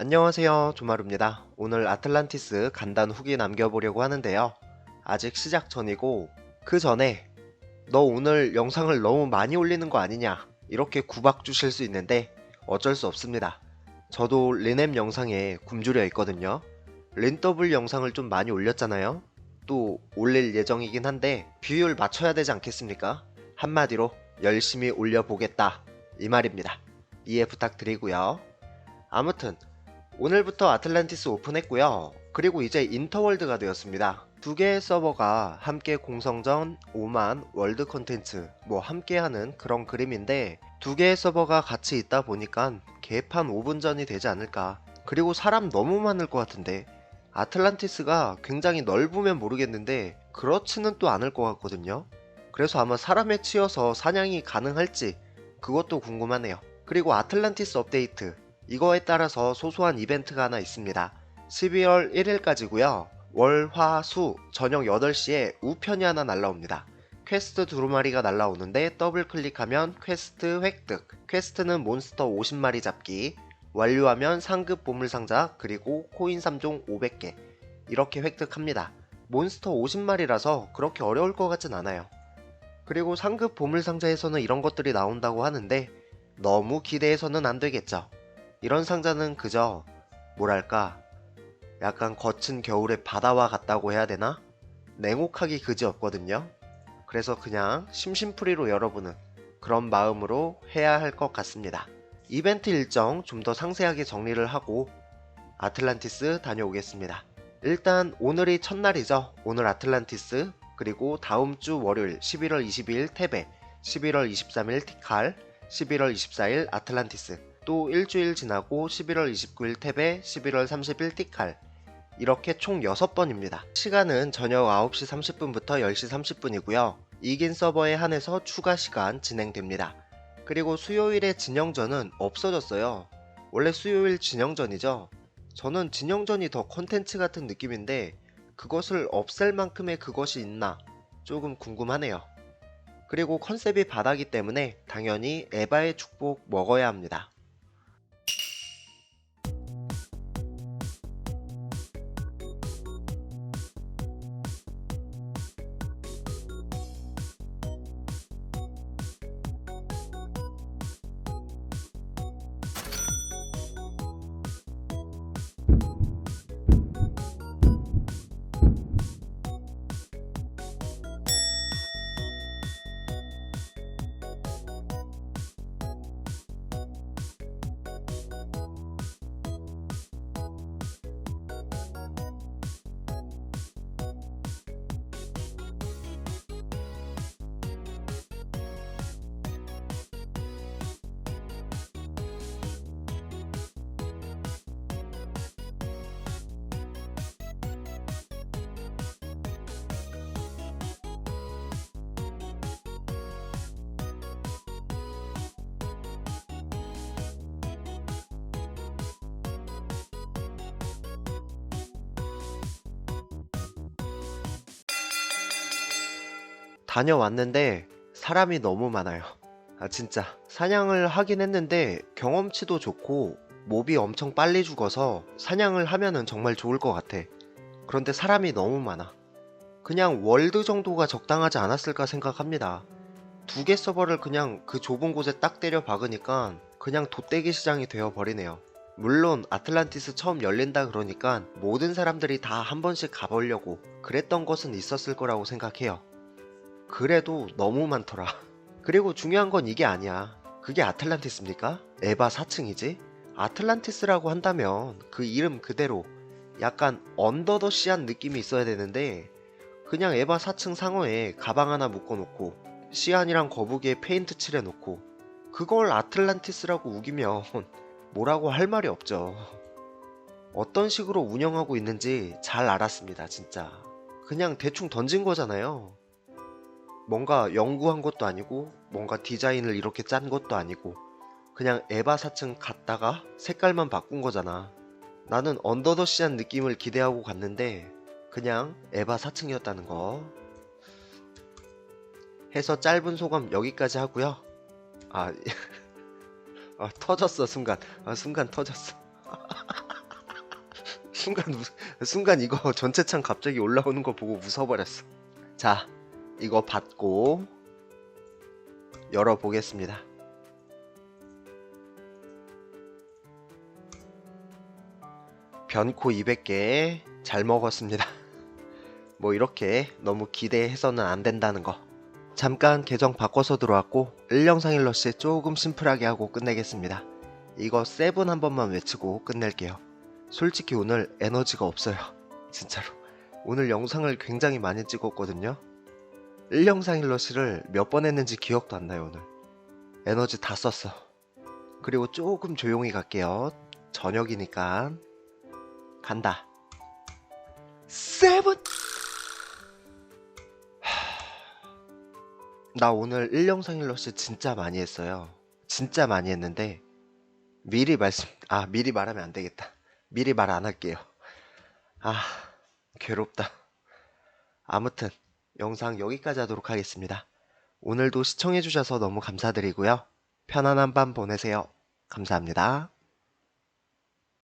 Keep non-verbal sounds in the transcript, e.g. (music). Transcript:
안녕하세요. 조마루입니다. 오늘 아틀란티스 간단 후기 남겨보려고 하는데요. 아직 시작 전이고 그 전에 너 오늘 영상을 너무 많이 올리는 거 아니냐? 이렇게 구박 주실 수 있는데 어쩔 수 없습니다. 저도 린앱 영상에 굶주려 있거든요. 린더블 영상을 좀 많이 올렸잖아요. 또 올릴 예정이긴 한데 비율 맞춰야 되지 않겠습니까? 한마디로 열심히 올려보겠다. 이 말입니다. 이해 부탁드리고요. 아무튼 오늘부터 아틀란티스 오픈했고요. 그리고 이제 인터월드가 되었습니다. 두 개의 서버가 함께 공성전 5만 월드 컨텐츠 뭐 함께하는 그런 그림인데 두 개의 서버가 같이 있다 보니까 개판 5분 전이 되지 않을까. 그리고 사람 너무 많을 것 같은데 아틀란티스가 굉장히 넓으면 모르겠는데 그렇지는 또 않을 것 같거든요. 그래서 아마 사람에 치여서 사냥이 가능할지 그것도 궁금하네요. 그리고 아틀란티스 업데이트 이거에 따라서 소소한 이벤트가 하나 있습니다. 12월 1일까지고요. 월, 화, 수 저녁 8시에 우편이 하나 날라옵니다. 퀘스트 두루마리가 날라오는데 더블 클릭하면 퀘스트 획득. 퀘스트는 몬스터 50마리 잡기. 완료하면 상급 보물상자 그리고 코인 3종 500개. 이렇게 획득합니다. 몬스터 50마리라서 그렇게 어려울 것 같진 않아요. 그리고 상급 보물상자에서는 이런 것들이 나온다고 하는데 너무 기대해서는 안 되겠죠. 이런 상자는 그저 뭐랄까 약간 거친 겨울의 바다와 같다고 해야 되나? 냉혹하기 그지 없거든요. 그래서 그냥 심심풀이로 여러분은 그런 마음으로 해야 할 것 같습니다. 이벤트 일정 좀 더 상세하게 정리를 하고 아틀란티스 다녀오겠습니다. 일단 오늘이 첫날이죠. 오늘 아틀란티스 그리고 다음 주 월요일 11월 22일 테베 11월 23일 티칼 11월 24일 아틀란티스 또 일주일 지나고 11월 29일 테베, 11월 30일 티칼 이렇게 총 6번입니다. 시간은 저녁 9시 30분부터 10시 30분이고요. 이긴 서버에 한해서 추가 시간 진행됩니다. 그리고 수요일에 진영전은 없어졌어요. 원래 수요일 진영전이죠. 저는 진영전이 더 컨텐츠 같은 느낌인데 그것을 없앨 만큼의 그것이 있나 조금 궁금하네요. 그리고 컨셉이 바다기 때문에 당연히 에바의 축복 먹어야 합니다. 다녀왔는데 사람이 너무 많아요. 아 진짜 사냥을 하긴 했는데 경험치도 좋고 몹이 엄청 빨리 죽어서 사냥을 하면은 정말 좋을 것 같아. 그런데 사람이 너무 많아. 그냥 월드 정도가 적당하지 않았을까 생각합니다. 두 개 서버를 그냥 그 좁은 곳에 딱 때려 박으니까 그냥 돗대기 시장이 되어 버리네요. 물론 아틀란티스 처음 열린다 그러니까 모든 사람들이 다 한 번씩 가보려고 그랬던 것은 있었을 거라고 생각해요. 그래도 너무 많더라. (laughs) 그리고 중요한 건 이게 아니야. 그게 아틀란티스입니까? 에바 4층이지? 아틀란티스라고 한다면 그 이름 그대로 약간 언더더시한 느낌이 있어야 되는데 그냥 에바 4층 상어에 가방 하나 묶어놓고 시안이랑 거북이에 페인트 칠해놓고 그걸 아틀란티스라고 우기면 (laughs) 뭐라고 할 말이 없죠. 어떤 식으로 운영하고 있는지 잘 알았습니다, 진짜. 그냥 대충 던진 거잖아요. 뭔가 연구한 것도 아니고 뭔가 디자인을 이렇게 짠 것도 아니고 그냥 에바 4층 갔다가 색깔만 바꾼 거잖아. 나는 언더더시한 느낌을 기대하고 갔는데 그냥 에바 4층이었다는 거. 해서 짧은 소감 여기까지 하고요. 아, (laughs) 아 터졌어 순간. 아 순간 터졌어. (laughs) 순간 우- 순간 이거 전체 창 갑자기 올라오는 거 보고 웃어버렸어. 자, 이거 받고 열어보겠습니다. 변코 200개 잘 먹었습니다. (laughs) 뭐 이렇게 너무 기대해서는 안 된다는 거. 잠깐 계정 바꿔서 들어왔고 1영상 일러시 조금 심플하게 하고 끝내겠습니다. 이거 세븐 한 번만 외치고 끝낼게요. 솔직히 오늘 에너지가 없어요. (laughs) 진짜로. 오늘 영상을 굉장히 많이 찍었거든요. 1영상 일러시를 몇 번 했는지 기억도 안 나요, 오늘. 에너지 다 썼어. 그리고 조금 조용히 갈게요. 저녁이니까. 간다. 세븐! 하... 나 오늘 1영상 일러시 진짜 많이 했어요. 진짜 많이 했는데, 미리 말씀, 아, 미리 말하면 안 되겠다. 미리 말 안 할게요. 아, 괴롭다. 아무튼, 영상 여기까지 하도록 하겠습니다. 오늘도 시청해주셔서 너무 감사드리고요. 편안한 밤 보내세요. 감사합니다.